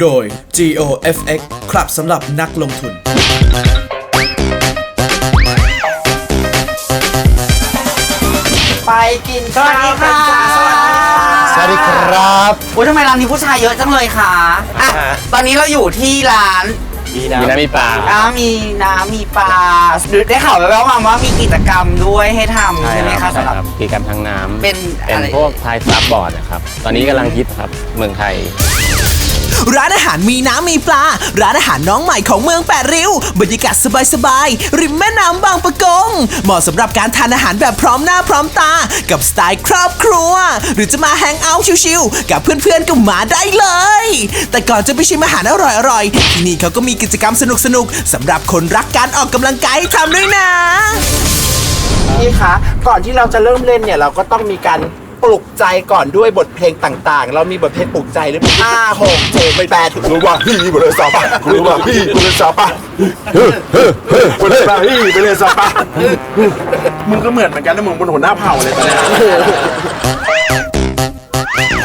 โดย GOFX ครับสำหรับนักลงทุน ไปกินข้าวกันจ้าสวัสดีครับอุ้ยทำไมร้านนี้ผู้ชายเยอะจังเลยคะอะ ตอนนี้เราอยู่ที่ร้านมีน้ำมีปลา อ่ามีน้ำมีปลาหรือได้ข่าวแว่วๆมาว่ามีกิจกรรมด้วยให้ทำใช่ไหมคะสำหรับ กิจกรรมทางน้ำเป็นเป็นอะไร พวกพายซับบอร์ดนะครับ ตอนนี้กำลังฮิตครับ เมืองไทย ร้านอาหารมีน้ำมีปลา ร้านอาหารน้องใหม่ของเมืองแปดริ้ว บรรยากาศสบายๆ ริมแม่น้ำบางปะกง เหมาะสำหรับการทานอาหารแบบพร้อมหน้าพร้อมตา กับสไตล์ครอบครัว หรือจะมาแฮงเอาท์ชิลๆ กับเพื่อนๆก็มาได้เลย แต่ก่อนจะไปชิมอาหารอร่อยๆ ที่นี่เขาก็มีกิจกรรมสนุกๆสำหรับคนรักการออกกำลังกายให้ทำด้วยนะ พี่คะ ก่อนที่เราจะเริ่มเล่นเนี่ย เราก็ต้องมีการ ปลุกใจก่อนด้วยบทเพลงต่างๆ เรามีบทเพลงปลุกใจหรือเปล่าห้าหกเจ็ดแปดรู้ว่าพี่บริษัทปะรู้ว่าพี่บริษัทปะเฮ้เฮ้เฮ้บริษัทพี่บริษัทปะมึงก็เหมือนเหมือนกันนะมึงบนหัวหน้าเผ่าเลยตอนเนี้ย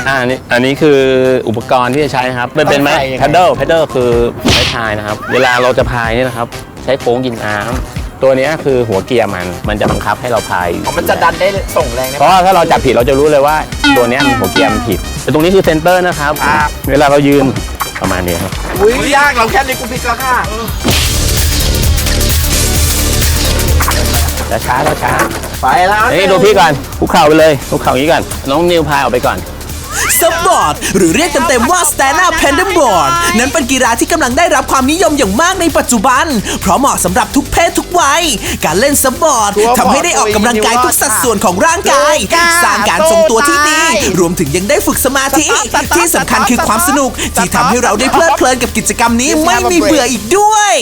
อ่าอันนี้อันนี้คืออุปกรณ์ที่จะใช้นะครับมันเป็นไม้ต้องใช้ยังไง แพดเดิลแพดเดิลคือไม้พายนะครับ เวลาเราจะพายเนี่ยนะครับ ใช้โค้งกินน้ำ ตัวเนี้ยคือหัวเกียร์มันมันจะบังคับให้เราพายอ๋อมันจะดันได้ส่งแรงเพราะว่าถ้าเราจับผิดเราจะรู้เลยว่า ตัวเนี้ยมันหัวเกียร์มันผิด แต่ตรงนี้คือเซนเตอร์นะครับ เวลาเรายืนประมาณนี้ครับ อุ้ยยากเราแค่นี้กูพลิกแล้วค่ะช้าช้าช้าไปแล้ว ๆนี่ดูพี่ก่อนคุกเข่าไปเลยคุกเข่าอย่างนี้ก่อนน้องนิวพายออกไปก่อน ซับบอร์ดหรือเรียกเต็มๆว่า Stand Up Paddleboard นั้นเป็นกีฬาที่กำลังได้รับความนิยมอย่างมากในปัจจุบัน เพราะเหมาะสำหรับทุกเพศทุกวัย การเล่นซับบอร์ดทำให้ได้ออกกำลังกายทุกสัดส่วนของร่างกาย สร้างการทรงตัวที่ดี รวมถึงยังได้ฝึกสมาธิ ที่สำคัญคือความสนุก ที่ทำให้เราได้เพลิดเพลินกับกิจกรรมนี้ไม่มีเบื่ออีกด้วย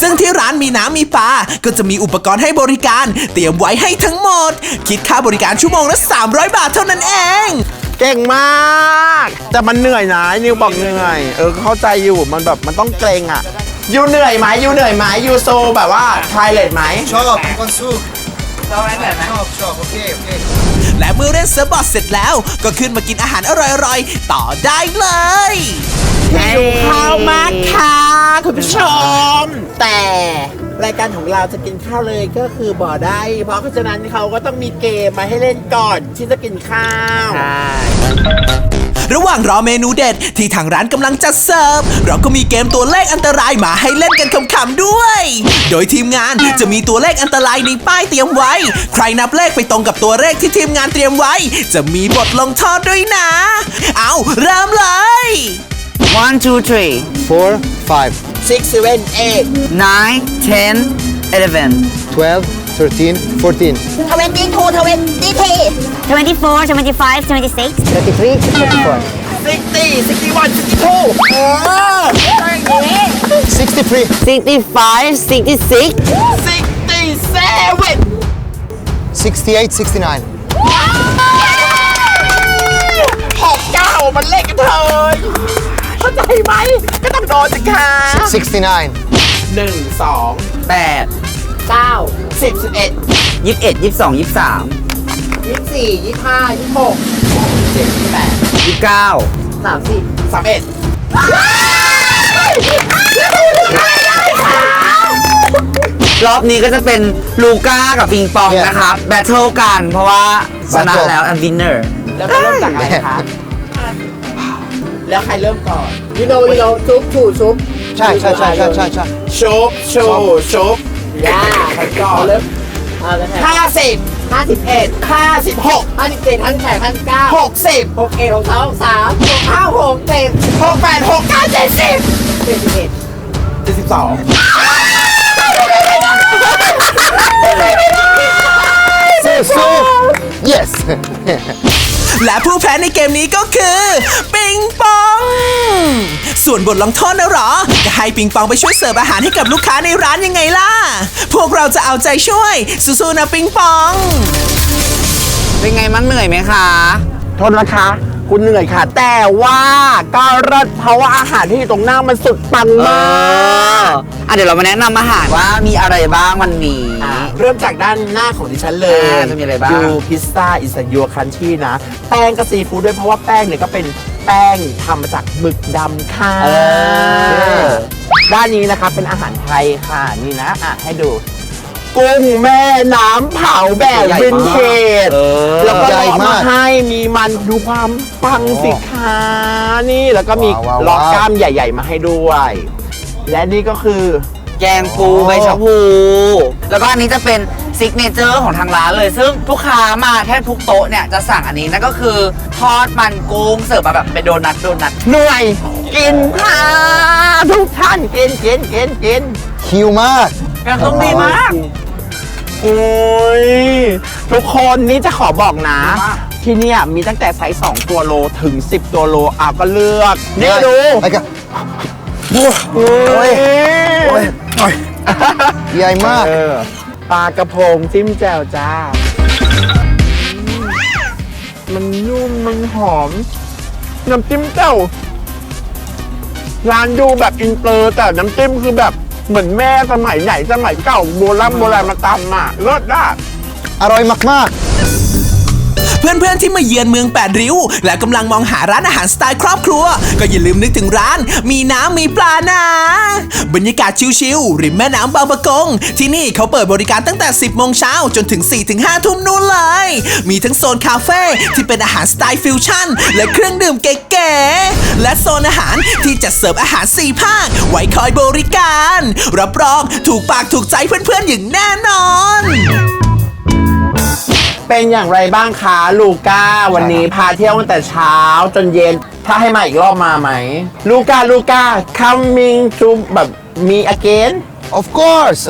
ซึ่งที่ร้านมีน้ำมีปลา ก็จะมีอุปกรณ์ให้บริการ เตรียมไว้ให้ทั้งหมด คิดค่าบริการชั่วโมงละ 300 บาทเท่านั้นเอง เก่งมาก แต่มันเหนื่อยนะนิวบอกเหนื่อยเออเข้าใจอยู่มันแบบมันต้องเกรงอะยูเหนื่อยไหมยูเหนื่อยไหมยูโซแบบว่าทายเลทไหม ชอบมีความสุขเราไม่แบบไหนชอบชอบโอเคโอเคและเมื่อเล่นเซิร์ฟบอร์ดเสร็จแล้ว ก็ขึ้นมากินอาหารอร่อยๆ ต่อได้เลย หิวข้าวมาก ค่ะคุณผู้ชม แต่รายการของเราจะกินข้าวเลยก็คือบ่อได้ เพราะฉะนั้นเขาก็ต้องมีเกมมาให้เล่นก่อนที่จะกินข้าว ระหว่างรอเมนูเด็ดที่ทางร้านกำลังจัดเสิร์ฟ เราก็มีเกมตัวเลขอันตรายมาให้เล่นกันขำๆด้วย โดยทีมงานจะมีตัวเลขอันตรายในป้ายเตรียมไว้ ใครนับเลขไปตรงกับตัวเลขที่ทีมงานเตรียมไว้ จะมีบทลงโทษด้วยนะ เอาเริ่มเลย one two three four five six seven eight nine ten eleven twelve thirteen fourteen 22, 23, 24, 25, 26, 33 34 sixty sixty one sixty two 63 65 66 sixty seven 68 69 หกเก้ามันเลขกันเถย เข้าใจไหมก็ต้องโดนสิคะ69 หนึ่งสองแปด9สิบสิบเอ็ดยี่สิบเอ็ดยี่สิบสองยี่สิบสามยี่สิบสี่ยี่สิบห้ายี่สิบหกเจ็ดยี่สิบแปดยี่สิบเก้าสามสิบสามเอ็ดรอบนี้ก็จะเป็นลูก้ากับปิงปอง Yeah. นะครับแบทเทิลกัน เพราะว่าชนะ Battle แล้วอันวินเนอร์แล้วก็เริ่มจากอะไรคะ แล้วใครเริ่มก่อนยูโนยูโนชุบชูชุบใช่ใช่ใช่ใช่ใช่ใช่ชุบชูชุบย่าใครก่อนเริ่มห้าสิบห้าสิบเอ็ดห้าสิบหกห้าสิบเจ็ดห้าสิบแปดห้าสิบเก้าหกสิบหกเอ็ดหกสองหกสามหกห้าหกเจ็ดหกแปดหกเก้าเจ็ดสิบเจ็ดสิบเอ็ดเจ็ดสิบสองสู้สู้ yes และผู้แพ้ในเกมนี้ก็คือปิงปอง ส่วนบทลงโทษนะเหรอก็ให้ปิงปองไปช่วยเสิร์ฟอาหารให้กับลูกค้าในร้านยังไงล่ะ พวกเราจะเอาใจช่วย สู้ๆนะปิงปอง เป็นไงมั่งเหนื่อยไหมคะ โทษนะคะ คุณเหนื่อยค่ะ แต่ว่าก็เลิศเพราะว่าอาหารที่อยู่ตรงหน้ามันสุดปังมากอะเดี๋ยวเรามาแนะนำอาหารว่ามีอะไรบ้างวันนี้เริ่มจากด้านหน้าของดิฉันเลยอ่าจะมีอะไรบ้าง ยูพิซซ่าอิสยูคันชี่นะ แป้งกับซีฟู้ดด้วยเพราะว่าแป้งเนี่ยก็เป็นแป้งทำมาจากหมึกดำค่ะด้านนี้นะคะเป็นอาหารไทยค่ะนี่นะอะให้ดู กุ้งแม่น้ำเผาแบบวินเทจแล้ว มีมันดูความปังสิคะนี่แล้วก็มีว้าวว้าว ล็อกกล้ามใหญ่ ๆ มาให้ด้วย และนี่ก็คือ แกงปูใบชะพู แล้วก็อันนี้จะเป็นซิกเนเจอร์ของทางร้านเลย ซึ่งลูกค้ามาแทบทุกโต๊ะเนี่ยจะสั่งอันนี้นั่นก็คือทอดมันกุ้งเสิร์ฟมาแบบเป็นโดนัทโดนัท หน่วย กินค่ะทุกท่านกินกินกินกินคิวมาก กระตุ้งดีมาก โอ้ยทุกคนนี่จะขอบอกนะ ที่เนี่ยมีตั้งแต่ไซส์2ตัวโลถึง 10 ตัวโลอะก็เลือก นี่ดู ไอ้กะโอ้โอ้ยยโอ้ยโอ้ยใหญ่มากเออปลากระพงจิ้มแจ่วจ้า มันนุ่ม มันหอม น้ำจิ้มแจ่วร้านดูแบบอินเตอร์แต่น้ำจิ้มคือแบบเหมือนแม่สมัยไหนสมัยเก่าโบราณโบราณมาตำอะเลิศอะอร่อยมาก เพื่อนๆที่มาเยือนเมืองแปดริ้ว และกำลังมองหาร้านอาหารสไตล์ครอบครัว ก็อย่าลืมนึกถึงร้าน มีน้ำมีปลานะ บรรยากาศชิลๆริมแม่น้ำบางปะกง ที่นี่เขาเปิดบริการตั้งแต่ 10โมงเช้าจนถึง4-5ทุ่มนู่นเลย มีทั้งโซนคาเฟ่ที่เป็นอาหารสไตล์ฟิวชั่น และเครื่องดื่มเก๋ๆและโซนอาหารที่จัดเสิร์ฟอาหาร4ภาคไว้คอยบริการ รับรองถูกปากถูกใจเพื่อนๆอย่างแน่นอน เป็นอย่างไรบ้างคะลูก้า วันนี้พาเที่ยวตั้งแต่เช้าจนเย็น ถ้าให้มาอีกรอบมาไหม ลูก้า ลูก้า coming to แบบ me again ๆ of course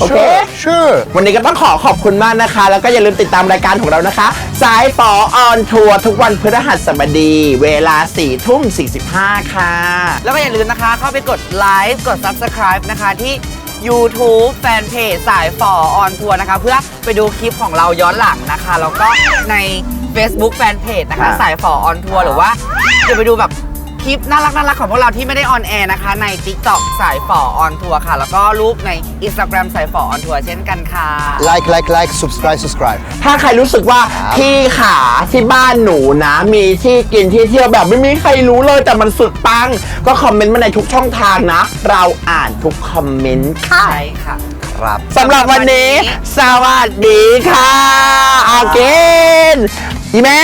โอเค sure sure วันนี้ก็ต้องขอขอบคุณมากนะคะ แล้วก็อย่าลืมติดตามรายการของเรานะคะ สายฝอออนทัวร์ทุกวันพฤหัสบดี เวลา4ทุ่ม45 ค่ะ แล้วก็อย่าลืมนะคะ เข้าไปกดไลค์กด Subscribe นะคะที่ YouTube แฟนเพจสายฝอออนทัวร์นะคะ เพื่อไปดูคลิปของเราย้อนหลังนะคะ แล้วก็ใน Facebook แฟนเพจนะคะครับสายฝอออนทัวร์หรือว่าจะไปดูแบบ คลิปน่ารักน่ารักของพวกเราที่ไม่ได้ออนแอร์นะคะ ใน TikTok สายฝอออนทัวร์ค่ะ แล้วก็รูปใน Instagram สายฝอออนทัวร์เช่นกันค่ะ like like like subscribe subscribe ถ้าใครรู้สึกว่าพี่ขาที่บ้านหนูนะ มีที่กินที่เที่ยวแบบไม่มีใครรู้เลยแต่มันสุดปัง ก็คอมเมนต์มาในทุกช่องทางนะ เราอ่านทุกคอมเมนต์ค่ะใช่ค่ะครับสำหรับวันนี้ สวัสดีค่ะอาเกน อีแม่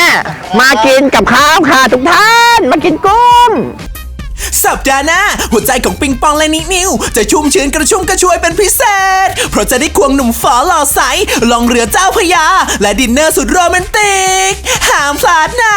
มากินกับข้าวค่ะทุกท่าน มากินกุ้ง สัปดาห์หน้า หัวใจของปิงปองและนินิว จะชุ่มชื้นกระชุ่มกระชวยเป็นพิเศษ เพราะจะได้ควงหนุ่มฝอหล่อใสลองเรือเจ้าพระยา และดินเนอร์สุดโรแมนติกห้ามพลาดนะ